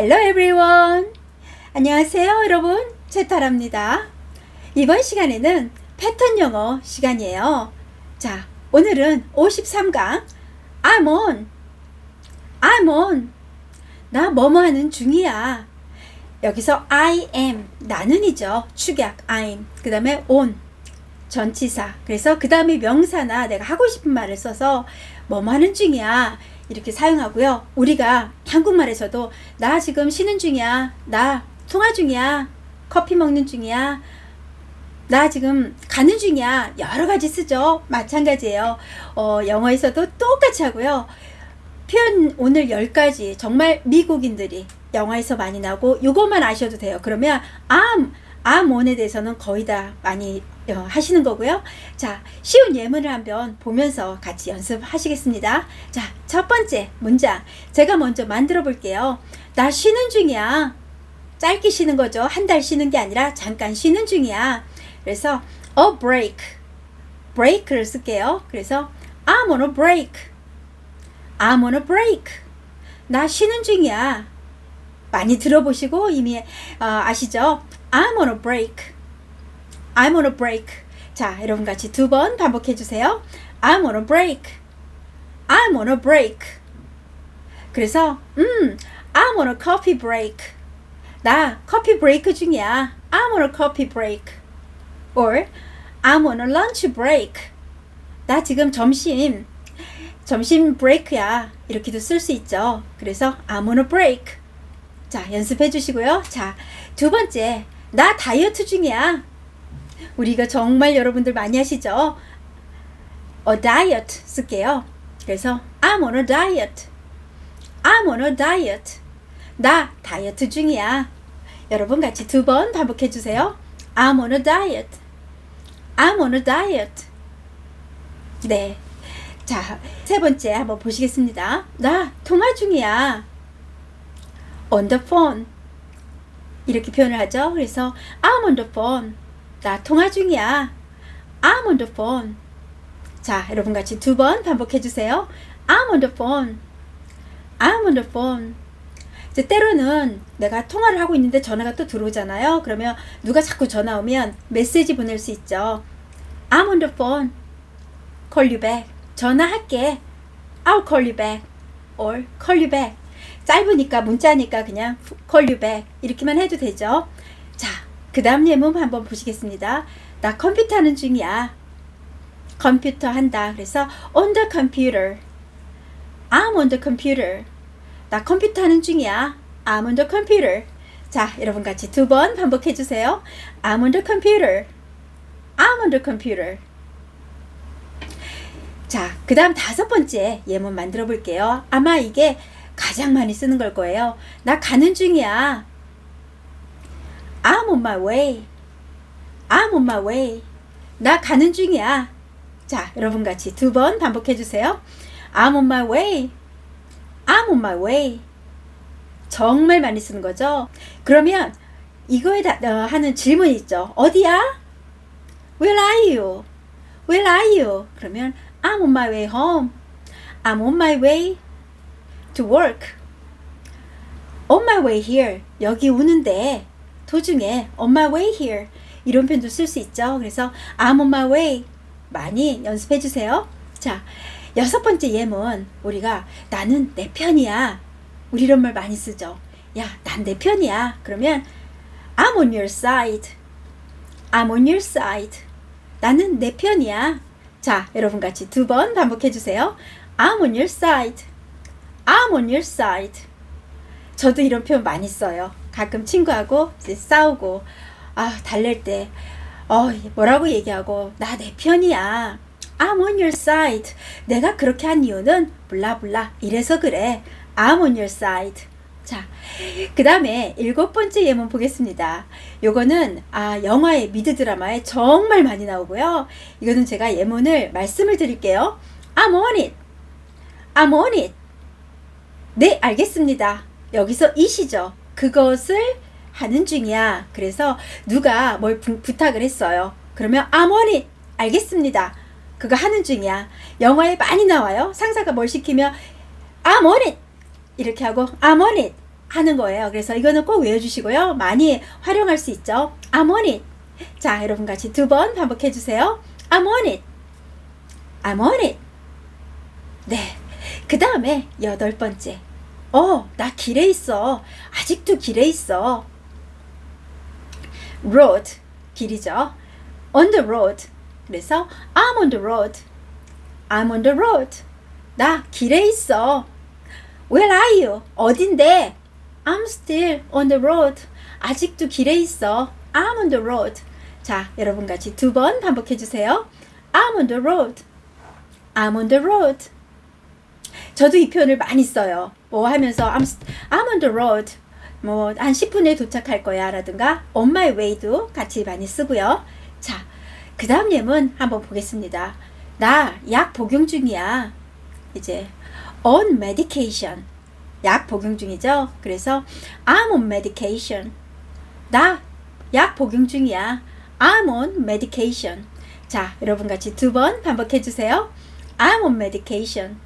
Hello everyone. 안녕하세요 여러분. 채타랍니다. 이번 시간에는 패턴 영어 시간이에요. 자, 오늘은 53강 I'm on. I'm on. 나 뭐뭐 하는 중이야. 여기서 I am 나는이죠. 축약 I'm. 그 다음에 on 전치사. 그래서 그 다음에 명사나 내가 하고 싶은 말을 써서 뭐뭐 하는 중이야. 이렇게 사용하고요. 우리가 한국말에서도 나 지금 쉬는 중이야. 나 통화 중이야. 커피 먹는 중이야. 나 지금 가는 중이야. 여러 가지 쓰죠. 마찬가지예요. 어, 영어에서도 똑같이 하고요. 표현 오늘 10가지 정말 미국인들이 영화에서 많이 나오고 이것만 아셔도 돼요. 그러면 I'm, I'm on에 대해서는 거의 다 많이 어, 하시는 거고요. 자, 쉬운 예문을 한번 보면서 같이 연습하시겠습니다. 자, 첫 번째 문장. 제가 먼저 만들어 볼게요. 나 쉬는 중이야. 짧게 쉬는 거죠. 한 달 쉬는 게 아니라 잠깐 쉬는 중이야. 그래서 a break. break를 쓸게요. 그래서 I'm on a break. I'm on a break. 나 쉬는 중이야. 많이 들어보시고 이미 어, 아시죠? I'm on a break. I'm on a break. 자, 여러분 같이 두 번 반복해 주세요. I'm on a break. I'm on a break. 그래서 음, I'm on a coffee break. 나 커피 브레이크 중이야. I'm on a coffee break. Or I'm on a lunch break. 나 지금 점심 점심 브레이크야. 이렇게도 쓸 수 있죠. 그래서 I'm on a break. 자, 연습해 주시고요. 자, 두 번째. 나 다이어트 중이야. 우리가 정말 여러분들 많이 하시죠? a diet 쓸게요. 그래서 I'm on a diet. I'm on a diet. 나 다이어트 중이야. 여러분 같이 두 번 반복해 주세요. I'm on a diet. I'm on a diet. 네. 자, 세 번째 한번 보시겠습니다. 나 통화 중이야. on the phone. 이렇게 표현을 하죠. 그래서 I'm on the phone. 나 통화 중이야. I'm on the phone. 자, 여러분 같이 두 번 반복해 주세요. I'm on the phone. I'm on the phone. 이제 때로는 내가 통화를 하고 있는데 전화가 또 들어오잖아요. 그러면 누가 자꾸 전화 오면 메시지 보낼 수 있죠. I'm on the phone. Call you back. 전화할게. I'll call you back. Or call you back. 짧으니까 문자니까 그냥 call you back 이렇게만 해도 되죠. 자, 그 다음 예문 한번 보시겠습니다. 나 컴퓨터 하는 중이야. 컴퓨터 한다. 그래서 on the computer. I'm on the computer. 나 컴퓨터 하는 중이야. I'm on the computer. 자, 여러분 같이 두 번 반복해 주세요. I'm on the computer. I'm on the computer. 자, 그 다음 다섯 번째 예문 만들어 볼게요. 아마 이게 가장 많이 쓰는 걸 거예요. 나 가는 중이야. I'm on my way. I'm on my way. 나 가는 중이야. 자, 여러분 같이 두 번 반복해 주세요. I'm on my way. I'm on my way. 정말 많이 쓰는 거죠. 그러면 이거에 다, 어, 하는 질문 있죠. 어디야? Where are you? Where are you? 그러면 I'm on my way home. I'm on my way to work. On my way here. 여기 오는데 도중에 on my way here. 이런 표현도 쓸 수 있죠. 그래서 I'm on my way. 많이 연습해 주세요. 자, 여섯 번째 예문. 우리가 나는 내 편이야. 우리 이런 말 많이 쓰죠. 야, 난 내 편이야. 그러면 I'm on your side. I'm on your side. 나는 내 편이야. 자, 여러분 같이 두 번 반복해 주세요. I'm on your side. I'm on your side. 저도 이런 표현 많이 써요. 가끔 친구하고 이제 싸우고 아 달랠 때 어, 뭐라고 얘기하고 나 내 편이야. I'm on your side. 내가 그렇게 한 이유는 블라블라 이래서 그래. I'm on your side. 자, 그 다음에 일곱 번째 예문 보겠습니다. 요거는, 아, 영화의 미드 드라마에 정말 많이 나오고요. 이거는 제가 예문을 말씀을 드릴게요. I'm on it. I'm on it. 네, 알겠습니다. 여기서 이시죠. 그것을 하는 중이야. 그래서 누가 뭘 부, 부탁을 했어요. 그러면 it. 알겠습니다. 그거 하는 중이야. 영화에 많이 나와요. 상사가 뭘 시키면 it. 이렇게 하고 it. 하는 거예요. 그래서 이거는 꼭 외워주시고요. 많이 활용할 수 있죠. It. 자, 여러분 같이 두 번 반복해 주세요. On it. 네. 그 다음에 여덟 번째. 어, 나 길에 있어. 아직도 길에 있어. road. 길이죠. on the road. 그래서 I'm on the road. I'm on the road. 나 길에 있어. Where are you? 어딘데? I'm still on the road. 아직도 길에 있어. I'm on the road. 자, 여러분 같이 두 번 반복해 주세요. I'm on the road. I'm on the road. 저도 이 표현을 많이 써요. 뭐 하면서 I'm, I'm on the road. 뭐 한 10분에 도착할 거야 라든가 on my way도 같이 많이 쓰고요. 자, 그 다음 예문 한번 보겠습니다. 나 약 복용 중이야. 이제 on medication. 약 복용 중이죠. 그래서 I'm on medication. 나 약 복용 중이야. I'm on medication. 자, 여러분 같이 두 번 반복해 주세요. I'm on medication.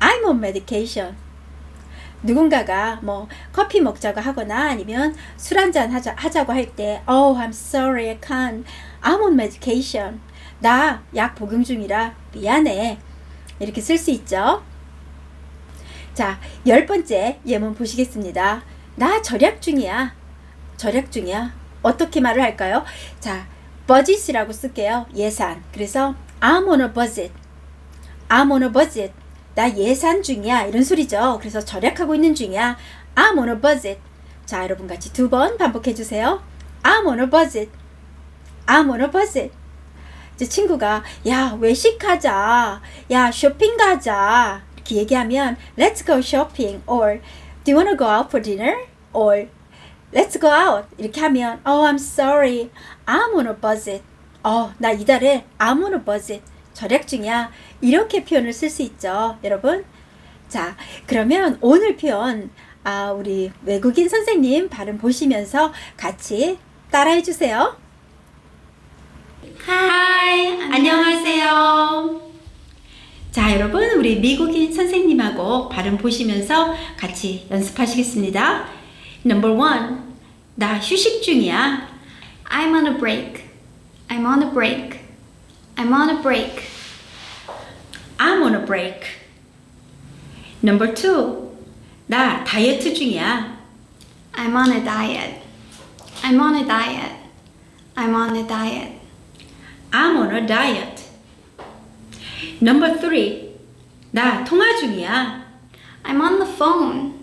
I'm on medication. 누군가가 뭐 커피 먹자고 하거나 아니면 술 한잔 하자, 하자고 할 때 Oh, I'm sorry, I can't. I'm on medication. 나 약 복용 중이라 미안해. 이렇게 쓸 수 있죠. 자, 열 번째 예문 보시겠습니다. 나 절약 중이야. 절약 중이야. 어떻게 말을 할까요? 자, budget이라고 쓸게요. 예산. 그래서 I'm on a budget. I'm on a budget. 나 예산 중이야. 이런 소리죠. 그래서 절약하고 있는 중이야. I'm on a budget. 자, 여러분 같이 두 번 반복해 주세요. I'm on a budget. I'm on a budget. 이제 친구가 야 외식하자 야 쇼핑 가자 이렇게 얘기하면 let's go shopping or do you wanna go out for dinner or let's go out 이렇게 하면 oh I'm sorry I'm on a budget 어 나 이달에 I'm on a budget 절약 중이야 이렇게 표현을 쓸 수 있죠 여러분 자 그러면 오늘 표현 아 우리 외국인 선생님 발음 보시면서 같이 따라해 주세요. 하이, 안녕하세요. 자, 여러분, 우리 미국인 선생님하고 발음 보시면서 같이 연습하시겠습니다. Number one, 나 휴식 중이야. I'm on a break. I'm on a break. I'm on a break. I'm on a break. Number two, 나 다이어트 중이야. I'm on a diet. I'm on a diet. I'm on a diet. I'm on a diet. Number three, 나 통화 중이야. I'm on the phone.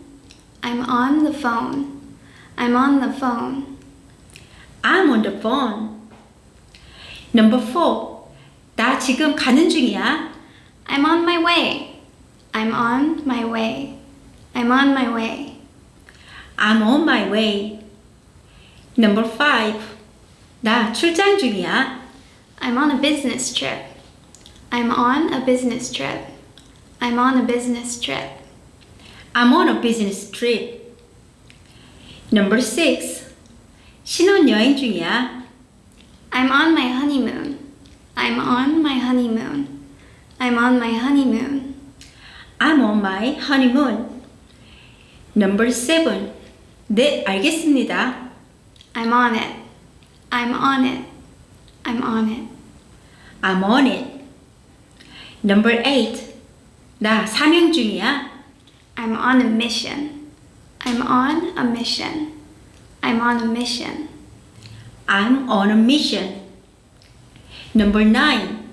I'm on the phone. I'm on the phone. I'm on the phone. Number four, 나 지금 가는 중이야. I'm on my way. I'm on my way. I'm on my way. I'm on my way. Number five, 나 출장 중이야. I'm on a business trip. I'm on a business trip. I'm on a business trip. I'm on a business trip. Number six, 신혼여행 중이야. I'm on my honeymoon. I'm on my honeymoon. I'm on my honeymoon. I'm on my honeymoon. Number seven, 네, 알겠습니다. I'm on it. I'm on it. I'm on it. I'm on it. Number eight, 나 사명 중이야. I'm on a mission. I'm on a mission. I'm on a mission. I'm on a mission. Number nine,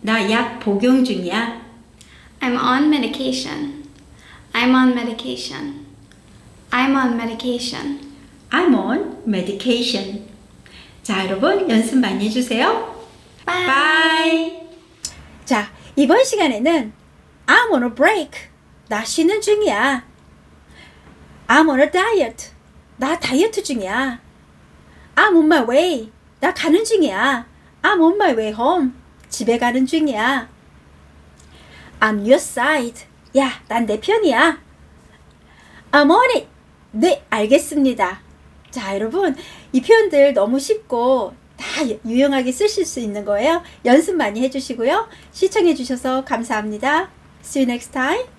나약 복용 중이야. I'm on medication. I'm on medication. I'm on medication. I'm on medication. 자, 여러분 연습 많이 해주세요. Bye. Bye. 자, 이번 시간에는 I'm on a break. 나 쉬는 중이야. I'm on a diet. 나 다이어트 중이야. I'm on my way. 나 가는 중이야. I'm on my way home. 집에 가는 중이야. I'm your side. 야, 난 내 편이야. I'm on it. 네, 알겠습니다. 자, 여러분, 이 표현들 너무 쉽고 다 유용하게 쓰실 수 있는 거예요. 연습 많이 해주시고요. 시청해주셔서 감사합니다. See you next time.